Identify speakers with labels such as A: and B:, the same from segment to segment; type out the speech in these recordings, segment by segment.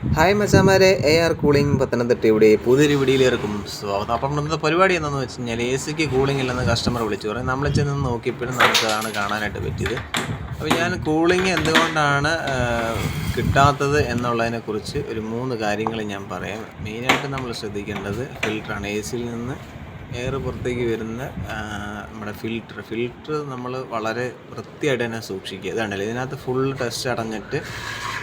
A: Hi മച്ചാമാരെ A R cooling പത്തനംതിട്ടയുടെ പുതിയൊരു വീഡിയോയിലേക്കും സ്വാഗതം. അപ്പം ഇന്നത്തെ പരിപാടി എന്താണെന്ന് വെച്ച് കഴിഞ്ഞാൽ എ സിക്ക് കൂളിംഗ് ഇല്ലെന്ന് കസ്റ്റമർ വിളിച്ചു പറയും നമ്മൾ ചെന്ന് നോക്കിയപ്പോഴും നമുക്ക് അതാണ് കാണാനായിട്ട് പറ്റിയത്. അപ്പോൾ ഞാൻ കൂളിംഗ് എന്തുകൊണ്ടാണ് കിട്ടാത്തത് എന്നുള്ളതിനെക്കുറിച്ച് ഒരു മൂന്ന് കാര്യങ്ങൾ ഞാൻ പറയാം. മെയിനായിട്ട് നമ്മൾ ശ്രദ്ധിക്കേണ്ടത് ഫിൽറ്ററാണ് എ സിയിൽ നിന്ന് എയർ പുറത്തേക്ക് വരുന്ന നമ്മുടെ ഫിൽറ്റർ ഫിൽറ്റർ നമ്മൾ വളരെ വൃത്തിയായിട്ട് തന്നെ സൂക്ഷിക്കുക. ഇതാണല്ലോ? ഇതിനകത്ത് ഫുൾ ടെസ്റ്റ് അടഞ്ഞിട്ട്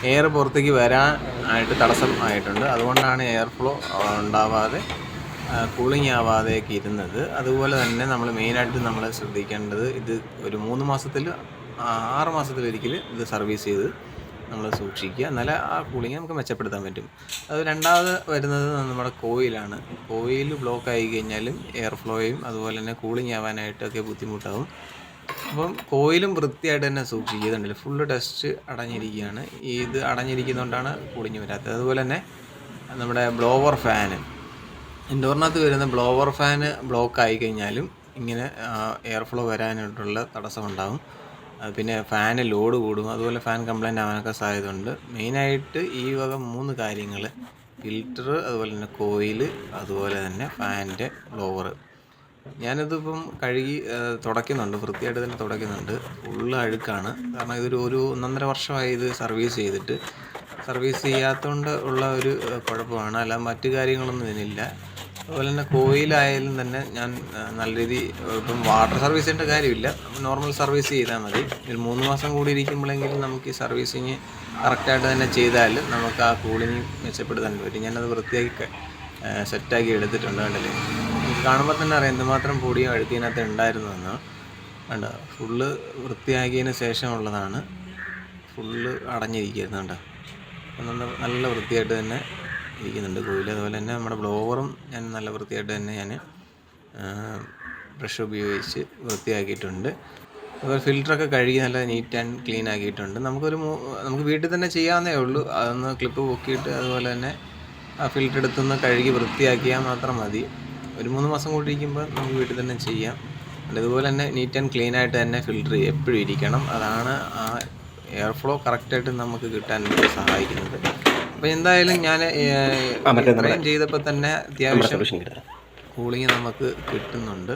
A: എയർ പുറത്തേക്ക് വരാൻ ആയിട്ട് തടസ്സം ആയിട്ടുണ്ട്. അതുകൊണ്ടാണ് എയർ ഫ്ലോ ഉണ്ടാവാതെ കൂളിംഗ് ആവാതെയൊക്കെ ഇരുന്നത്. അതുപോലെ തന്നെ നമ്മൾ മെയിനായിട്ട് നമ്മൾ ശ്രദ്ധിക്കേണ്ടത് ഇത് ഒരു മൂന്ന് മാസത്തിൽ ആറ് മാസത്തിലൊരിക്കൽ ഇത് സർവീസ് ചെയ്ത് നമ്മൾ സൂക്ഷിക്കുക. എന്നാലേ ആ കൂളിംഗ് നമുക്ക് മെച്ചപ്പെടുത്താൻ പറ്റും. അത് രണ്ടാമത് വരുന്നത് നമ്മുടെ കോയിലാണ്. കോയിൽ ബ്ലോക്ക് ആയി കഴിഞ്ഞാലും എയർ ഫ്ലോയും അതുപോലെ തന്നെ കൂളിംഗ് ആവാനായിട്ടൊക്കെ ബുദ്ധിമുട്ടാവും. അപ്പം കോയിലും വൃത്തിയായിട്ട് തന്നെ സൂക്ഷിക്കുക ഇതുണ്ടല്ലോ. ഫുള്ള് ടെസ്റ്റ് അടഞ്ഞിരിക്കുകയാണ്. ഇത് അടഞ്ഞിരിക്കുന്നതുകൊണ്ടാണ് കുടിഞ്ഞു വരാത്തത്. അതുപോലെ തന്നെ നമ്മുടെ ബ്ലോവർ ഫാന് ഇൻഡോറിനകത്ത് വരുന്ന ബ്ലോവർ ഫാന് ബ്ലോക്ക് ആയി കഴിഞ്ഞാലും ഇങ്ങനെ എയർ ഫ്ലോ വരാനായിട്ടുള്ള തടസ്സമുണ്ടാകും പിന്നെ ഫാന് ലോഡ് കൂടും. അതുപോലെ ഫാൻ കംപ്ലൈന്റ് ആവാനൊക്കെ സാധ്യത ഉണ്ട് മെയിനായിട്ട് ഈ വക മൂന്ന് കാര്യങ്ങൾ ഫിൽറ്റർ അതുപോലെ തന്നെ കോയിൽ അതുപോലെ തന്നെ ഫാനിന്റെ ബ്ലോവർ ഞാനിതിപ്പം കഴുകി തുടയ്ക്കുന്നുണ്ട്. വൃത്തിയായിട്ട് തന്നെ തുടയ്ക്കുന്നുണ്ട്. ഫുള്ള് അഴുക്കാണ്. കാരണം ഇതൊരു ഒരു ഒന്നൊന്നര വർഷമായി ഇത് സർവീസ് ചെയ്തിട്ട്. സർവീസ് ചെയ്യാത്തതുകൊണ്ട് ഉള്ള ഒരു കുഴപ്പമാണ്. അല്ല മറ്റു കാര്യങ്ങളൊന്നും ഇതിനില്ല. അതുപോലെ തന്നെ കോയിലായാലും തന്നെ ഞാൻ നല്ല രീതി ഇപ്പം വാട്ടർ സർവീസിന്റെ കാര്യമില്ല. നോർമൽ സർവീസ് ചെയ്താൽ മതി. ഒരു മൂന്ന് മാസം കൂടി ഇരിക്കുമ്പോഴെങ്കിലും നമുക്ക് ഈ സർവീസിങ് കറക്റ്റായിട്ട് തന്നെ ചെയ്താൽ നമുക്ക് ആ കൂളിങ് മെച്ചപ്പെടുത്താൻ പറ്റും. ഞാനത് വൃത്തിയാക്കി സെറ്റാക്കി എടുത്തിട്ടുണ്ട് കണ്ടില്ലേ? കാണുമ്പോൾ തന്നെ അറിയാം എന്തുമാത്രം പൊടിയും അഴുക്കിനകത്ത് ഉണ്ടായിരുന്നെന്ന് കണ്ട? ഫുള്ള് വൃത്തിയാക്കിയതിന് ശേഷമുള്ളതാണ് ഫുള്ള് അടഞ്ഞിരിക്കുന്നത് കണ്ടോ? നല്ല വൃത്തിയായിട്ട് തന്നെ ഇരിക്കുന്നുണ്ട് കോയിൽ. അതുപോലെ തന്നെ നമ്മുടെ ബ്ലോവറും ഞാൻ നല്ല വൃത്തിയായിട്ട് തന്നെ ഞാൻ ബ്രഷ് ഉപയോഗിച്ച് വൃത്തിയാക്കിയിട്ടുണ്ട്. അതുപോലെ ഫിൽറ്ററൊക്കെ കഴുകി നല്ല നീറ്റ് ആൻഡ് ക്ലീൻ ആക്കിയിട്ടുണ്ട്. നമുക്കൊരു നമുക്ക് വീട്ടിൽ തന്നെ ചെയ്യാവുന്നേ ഉള്ളൂ. അതൊന്ന് ക്ലിപ്പ് പൊക്കിയിട്ട് അതുപോലെ തന്നെ ആ ഫിൽറ്റർ എടുത്തൊന്ന് കഴുകി വൃത്തിയാക്കിയാൽ മാത്രം മതി. ഒരു മൂന്ന് മാസം കൂടി ഇരിക്കുമ്പോൾ നമുക്ക് വീട്ടിൽ തന്നെ ചെയ്യാം. അല്ല അതുപോലെ തന്നെ നീറ്റ് ആൻഡ് ക്ലീൻ ആയിട്ട് തന്നെ ഫിൽറ്റർ എപ്പോഴും ഇരിക്കണം. അതാണ് ആ എയർ ഫ്ലോ കറക്റ്റായിട്ട് നമുക്ക് കിട്ടാൻ സഹായിക്കുന്നത്. അപ്പോൾ എന്തായാലും ഞാൻ ഇത്രയും ചെയ്തപ്പോൾ തന്നെ അത്യാവശ്യം കൂളിങ് നമുക്ക് കിട്ടുന്നുണ്ട്.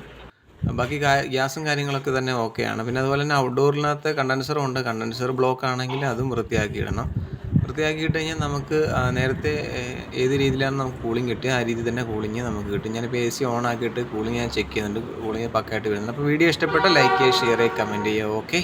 A: ബാക്കി ഗ്യാസും കാര്യങ്ങളൊക്കെ തന്നെ ഓക്കെയാണ് പിന്നെ അതുപോലെ തന്നെ ഔട്ട്ഡോറിനകത്ത് കണ്ടൻസറും ഉണ്ട്. കണ്ടൻസർ ബ്ലോക്ക് ആണെങ്കിൽ അതും വൃത്തിയാക്കി ഇടണം. വൃത്തിയാക്കി ഇട്ട് കഴിഞ്ഞാൽ നമുക്ക് നേരത്തെ ഏത് രീതിയിലാണ് നമുക്ക് കൂളിംഗ് കിട്ടിയത് ആ രീതിയിൽ തന്നെ കൂളിംഗ് നമുക്ക് കിട്ടും. ഞാനിപ്പോൾ എ സി ഓൺ ആക്കിയിട്ട് കൂളിംഗ് ഞാൻ ചെക്ക് ചെയ്യുന്നുണ്ട് കൂളിംഗ് പക്കായിട്ട് വരുന്നുണ്ട്. അപ്പോൾ വീഡിയോ ഇഷ്ടപ്പെട്ടാൽ ലൈക്ക് ചെയ്യുക ഷെയർ ചെയ്യുക കമന്റ് ചെയ്യുക ഓക്കെ